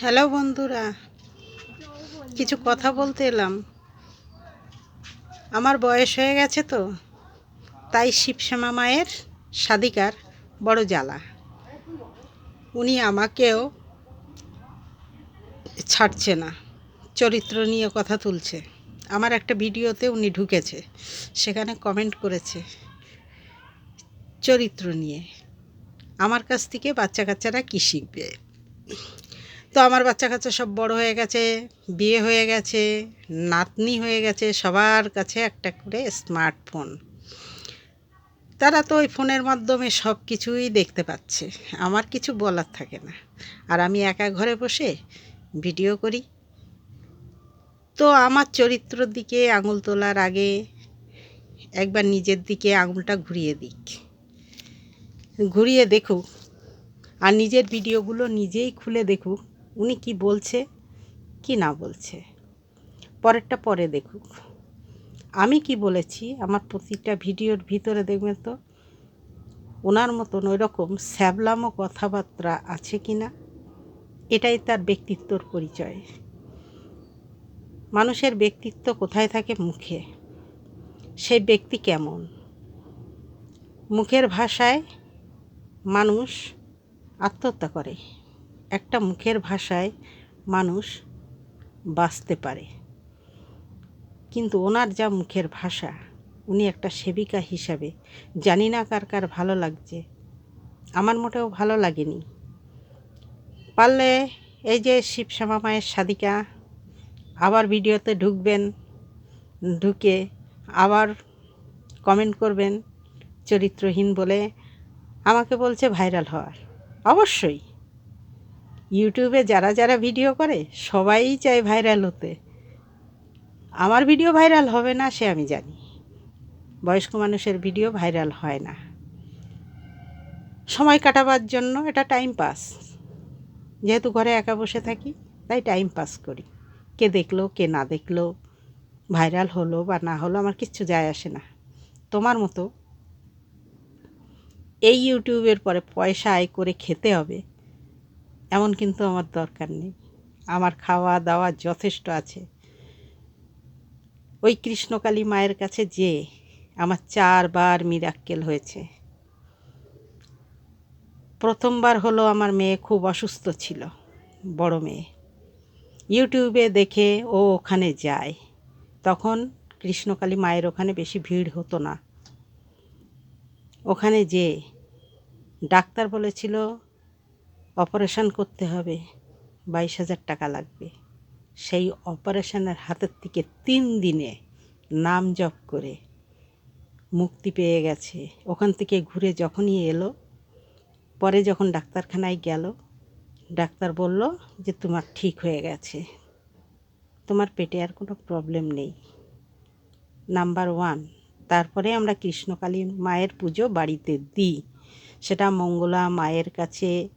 Hello বন্ধুরা, কিছু কথা বলতে এলাম। আমার বয়স হয়ে গেছে তো, তাই শিবশ্যামা মায়ের সাদিকার বড় জ্বালা। উনি আমাকেও ছাড়ছে না, চরিত্র নিয়ে কথা তুলছে। আমার একটা ভিডিওতে উনি ঢুকেছে, সেখানে কমেন্ট করেছে, চরিত্র নিয়ে। আমার কাছ থেকে বাচ্চা কাচ্চারা কী শিখবে? তো আমার বাচ্চা কাচ্চা সব বড় হয়ে গেছে, বিয়ে হয়ে গেছে, নাতনি হয়ে গেছে, সবার কাছে একটা করে স্মার্টফোন তারা তো ওই ফোনের মাধ্যমে সব কিছুই দেখতে পাচ্ছে, আমার কিছু বলার থাকে না। আর আমি একা ঘরে বসে ভিডিও করি। তো আমার চরিত্রর দিকে আঙুল তোলার আগে একবার নিজের দিকে আঙুলটা ঘুরিয়ে দিক। ঘুরিয়ে দেখুক, আর নিজের ভিডিওগুলো নিজেই খুলে দেখুক উনি কি বলছে, কি না বলছে। পরেরটা পরে দেখুক। আমি কি বলেছি, আমার প্রতিটা ভিডিওর ভিতরে দেখবেন তো, ওনার মতন ওই রকম স্যাবলামো কথাবার্তা আছে কি না, এটাই তার ব্যক্তিত্বর পরিচয়। মানুষের ব্যক্তিত্ব কোথায় থাকে? মুখে। সেই ব্যক্তি কেমন? মুখের ভাষায় মানুষ আত্মহত্যা করে। একটা মুখের ভাষায় মানুষ বাঁচতে পারে। কিন্তু ওনার যা মুখের ভাষা, উনি একটা সেবিকা হিসাবে। জানি না কার কার ভালো লাগছে। আমার মোটেও ভালো লাগেনি। পারলে এই যে শিবশ্যামা মায়ের সাদিকা, আবার ভিডিওতে ঢুকবেন, ঢুকে আবার কমেন্ট করবেন, চরিত্রহীন বলে আমাকে বলছে ভাইরাল হওয়ার। অবশ্যই। ইউটিউবে যারা যারা ভিডিও করে, সবাই চায় ভাইরাল হতে। আমার ভিডিও ভাইরাল হবে না, সে আমি জানি। বয়স্ক মানুষের ভিডিও ভাইরাল হয় না। সময় কাটাবার জন্য এটা টাইম পাস যেহেতু ঘরে একা বসে থাকি, তাই টাইম পাস করি। কে দেখল, কে না দেখল ভাইরাল হলো বা না হলো, আমার কিচ্ছু যায় আসে না। তোমার মতো এই ইউটিউবের পরে পয়সা আয় করে খেতে হবে এমন কিন্তু আমার দরকার নেই। আমার খাওয়া দাওয়া যথেষ্ট আছে। ওই কৃষ্ণকালী মায়ের কাছে যে আমার চারবার মিরাক্কেল হয়েছে। প্রথমবার হলো আমার মেয়ে খুব অসুস্থ ছিল, বড় মেয়ে। ইউটিউবে দেখে ও ওখানে যায়। তখন কৃষ্ণকালী মায়ের ওখানে বেশি ভিড় হতো না। ওখানে যে ডাক্তার বলেছিল অপারেশন করতে হবে। বাইশ হাজার টাকা লাগবে। সেই অপারেশানের হাতের থেকে তিন দিনে নাম জপ করে মুক্তি পেয়ে গেছে। ওখান থেকে ঘুরে যখনই এলো, পরে যখন ডাক্তারখানায় গেল, ডাক্তার বলল যে, তোমার ঠিক হয়ে গেছে। তোমার পেটে আর কোনো প্রবলেম নেই। নাম্বার ওয়ান, তারপরে আমরা কৃষ্ণকালী মায়ের পুজো বাড়িতে দিই। সেটা মঙ্গলা মায়ের কাছে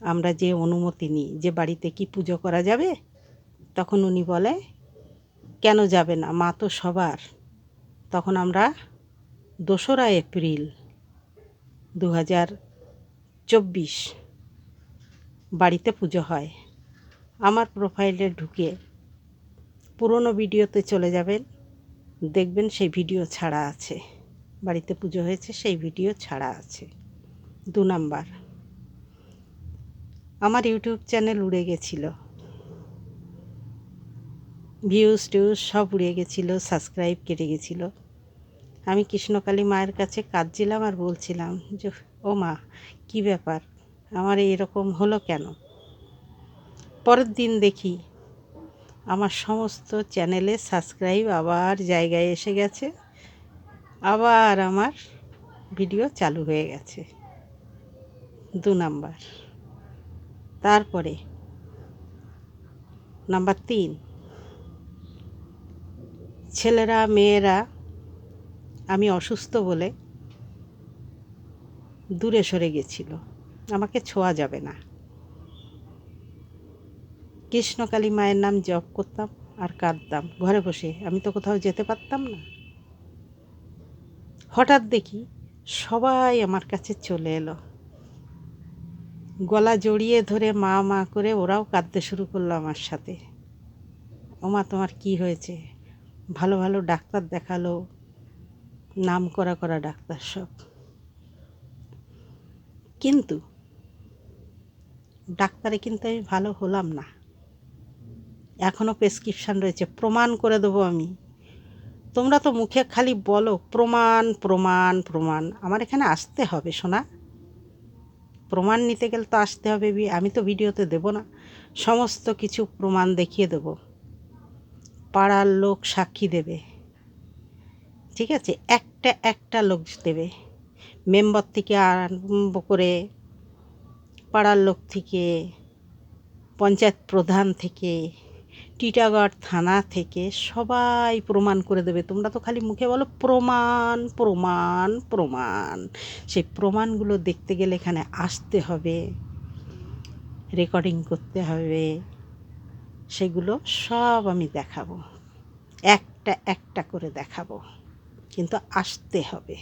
আমরা যে অনুমতি নিই যে বাড়িতে কি পুজো করা যাবে, তখন উনি বলে, কেন যাবে না? মা তো সবার। তখন আমরা দোসরা এপ্রিল দু হাজার চব্বিশ বাড়িতে পুজো হয়। আমার প্রোফাইলে ঢুকে পুরনো ভিডিওতে চলে যাবেন, দেখবেন সেই ভিডিও ছাড়া আছে। বাড়িতে পুজো হয়েছে, সেই ভিডিও ছাড়া আছে। দু নাম্বার। আমার ইউটিউব চ্যানেল উড়ে গেছিল। ভিউজ, টিউজ সব উড়ে গেছিল, সাবস্ক্রাইব কেটে গেছিল। আমি কৃষ্ণকালী মায়ের কাছে কাঁদছিলাম আর বলছিলাম যে, ও মা, কী ব্যাপার? আমার এরকম হলো কেন? পরের দিন দেখি, আমার সমস্ত চ্যানেলে সাবস্ক্রাইব আবার জায়গায় এসে গেছে। আবার আমার ভিডিও চালু হয়ে গেছে। দু নাম্বার। তারপরে, নাম্বার তিন, ছেলেরা, মেয়েরা, আমি অসুস্থ বলে দূরে সরে গেছিল। আমাকে ছোঁয়া যাবে না। কৃষ্ণকালী মায়ের নাম জপ করতাম আর কাঁদতাম। ঘরে বসে আমি তো কোথাও যেতে পারতাম না। হঠাৎ দেখি সবাই আমার কাছে চলে এলো। গলা জড়িয়ে ধরে মা মা করে ওরাও কাঁদতে শুরু করল আমার সাথে। ওমা তোমার কি হয়েছে? ভালো ভালো ডাক্তার দেখাল। নাম করা করা ডাক্তার সব। কিন্তু ডাক্তারে কিন্তু আমি ভালো হলাম না। এখনও প্রেসক্রিপশান রয়েছে। প্রমাণ করে দেবো আমি। তোমরা তো মুখে খালি বলো, প্রমাণ প্রমাণ প্রমাণ। আমার এখানে আসতে হবে শোনা প্রমাণ নিতে গেলে তো আসতে হবে আমি তো ভিডিওতে দেব না। সমস্ত কিছু প্রমাণ দেখিয়ে দেব। পাড়ার লোক সাক্ষী দেবে। ঠিক আছে? একটা একটা লোক দেবে। মেম্বার থেকে আরম্ভ করে পাড়ার লোক থেকে, পঞ্চায়েত প্রধান থেকে টিটাগড় থানা থেকে সবাই প্রমাণ করে দেবে। তোমরা তো খালি মুখে বলো, প্রমাণ প্রমাণ প্রমাণ। সেই প্রমাণগুলো দেখতে গেলে এখানে আসতে হবে, রেকর্ডিং করতে হবে। সেগুলো সব আমি দেখাবো, একটা একটা করে দেখাবো। কিন্তু আসতে হবে।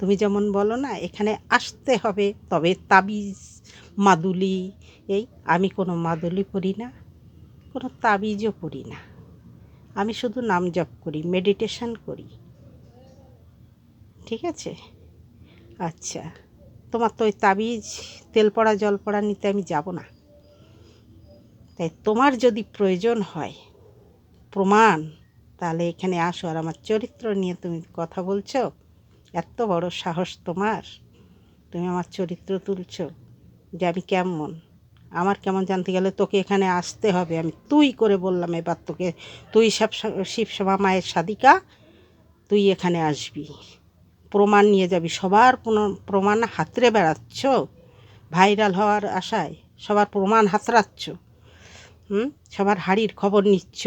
তুমি যেমন বলো না, এখানে আসতে হবে, তবে তাবিজ, মাদুলি, এই আমি কোনো মাদুলি পড়ি না। কোনো তাবিজও করি না। আমি শুধু নাম জপ করি মেডিটেশন করি। ঠিক আছে? আচ্ছা তোমার তো ওই তাবিজ, তেল পড়া, জল পড়া নিতে আমি যাব না। তাই তোমার যদি প্রয়োজন হয়, প্রমাণ, তাহলে এখানে আসো আর আমার চরিত্র নিয়ে তুমি কথা বলছো। এত বড় সাহস তোমার। তুমি আমার চরিত্র তুলছো যে আমি কেমন? আমার কেমন জানতে গেলে তোকে এখানে আসতে হবে। আমি তুই করে বললাম এবার তোকে। তুই সব শিবসভা মায়ের সাদিকা তুই এখানে আসবি। প্রমাণ নিয়ে যাবি। সবার কোনো প্রমাণ হাতড়ে বেড়াচ্ছ? ভাইরাল হওয়ার আশায় সবার প্রমাণ হাতড়াচ্ছ? হুম? সবার হাড়ির খবর নিচ্ছ?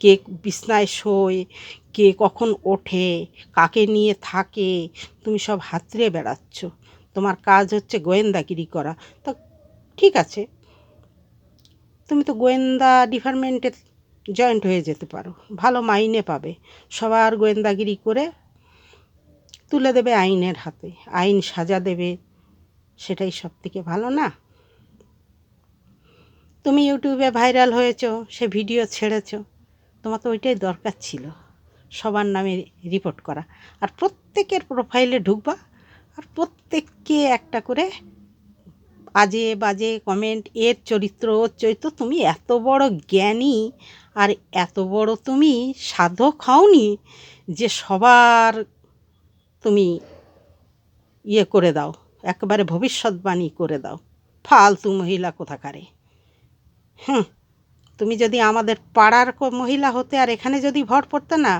কে বিছনায় শোয়? কে কখন ওঠে? কাকে নিয়ে থাকে? তুমি সব হাতড়ে বেড়াচ্ছ। তোমার কাজ হচ্ছে গোয়েন্দাগিরি করা। তো ঠিক আছে। তুমি তো গোয়েন্দা ডিপার্টমেন্টে জয়েন্ট হয়ে যেতে পারো। ভালো মাইনে পাবে। সবার গোয়েন্দাগিরি করে তুলে দেবে আইনের হাতে। আইন সাজা দেবে, সেটাই সব থেকে ভালো না? তুমি ইউটিউবে ভাইরাল হয়েছ, সে ভিডিও ছেড়েছ, তোমার তো ওইটাই দরকার ছিল। সবার নামে রিপোর্ট করা। আর প্রত্যেকের প্রোফাইলে ঢুকবা, আর প্রত্যেককে একটা করে আজে বাজে কমেন্ট এর চরিত্র, ওর চরিত্র, তুমি এত বড় জ্ঞানী আর এত বড় তুমি সাধক হওনি যে সবার তুমি ইয়ে করে দাও, একেবারে ভবিষ্যৎবাণী করে দাও। ফালতু মহিলা কোথাকারে? হুম, তুমি যদি আমাদের পাড়ার মহিলা হতে আর এখানে যদি ভর পড়তে না,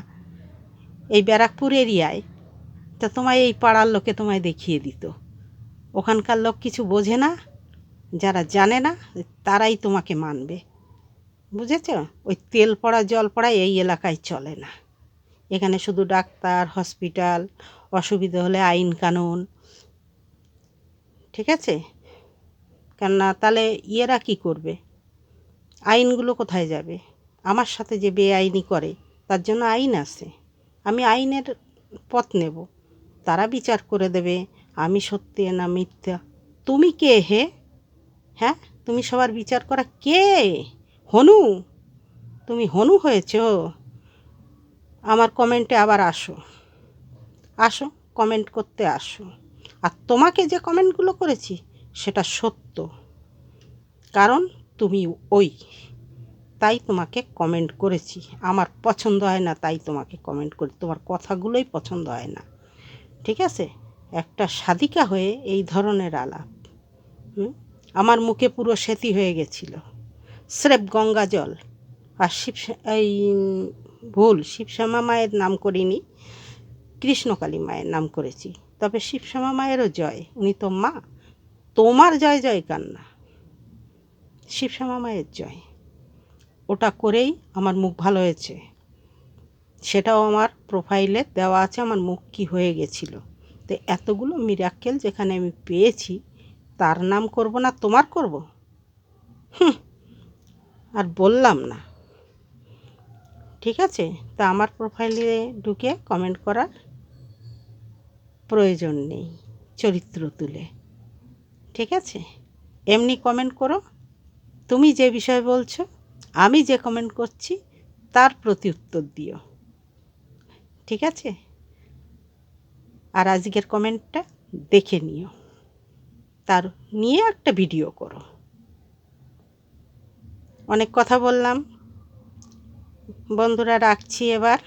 এই ব্যারাকপুর এরিয়ায়, তা তোমায় এই পাড়ার লোকে তোমায় দেখিয়ে দিত। ওখানকার লোক কিছু বোঝে না, যারা জানে না, তারাই তোমাকে মানবে। বুঝেছ? ওই তেল পড়া, জল পড়া এই এলাকায় চলে না। এখানে শুধু ডাক্তার, হসপিটাল, অসুবিধা হলে আইন কানুন। ঠিক আছে? কেননা তাহলে ইয়েরা কী করবে? আইনগুলো কোথায় যাবে? আমার সাথে যে বেআইনি করে, তার জন্য আইন আছে। আমি আইনের পথ নেব। তারা বিচার করে দেবে। আমি সত্যি না মিথ্যা? তুমি কে হে? হ্যাঁ তুমি সবার বিচার করা কে? হনু? তুমি হনু হয়েছ? আমার কমেন্টে আবার আসো। আসো, কমেন্ট করতে আসো। আর তোমাকে যে কমেন্টগুলো করেছি, সেটা সত্য। কারণ তুমি ওই। তাই তোমাকে কমেন্ট করেছি। আমার পছন্দ হয় না, তাই তোমাকে কমেন্ট করি। তোমার কথাগুলোই পছন্দ হয় না। ঠিক আছে? একটা সাদিকা হয়ে এই ধরনের আলাপ। আমার মুখে পুরো সেতি হয়ে গেছিল। স্রেফ গঙ্গা জল। আর শিব এই ভুল, শিবশ্যামা মায়ের নাম করিনি, কৃষ্ণকালী মায়ের নাম করেছি। তবে শিবশ্যামা মায়েরও জয়, উনি তো মা। তোমার জয় জয় কান্না। শিবশ্যামা মায়ের জয়। ওটা করেই আমার মুখ ভালো হয়েছে। সেটাও আমার প্রোফাইলে দেওয়া আছে, আমার মুখ কী হয়ে গেছিল। তো এতগুলো মিরাক্কেল যেখানে আমি পেয়েছি, তার নাম করব না, তোমার করব? হুম, আর বললাম না। ঠিক আছে? তা আমার প্রোফাইলে ঢুকে কমেন্ট করার প্রয়োজন নেই চরিত্র তুলে। ঠিক আছে? এমনি কমেন্ট করো। তুমি যে বিষয় বলছো, আমি যে কমেন্ট করছি, তার প্রতি উত্তর দিও। ঠিক আছে? আর আজকের কমেন্টটা দেখে নিও। তার নিয়ে একটা ভিডিও করো। অনেক কথা বললাম। বন্ধুরা রাখছি এবার।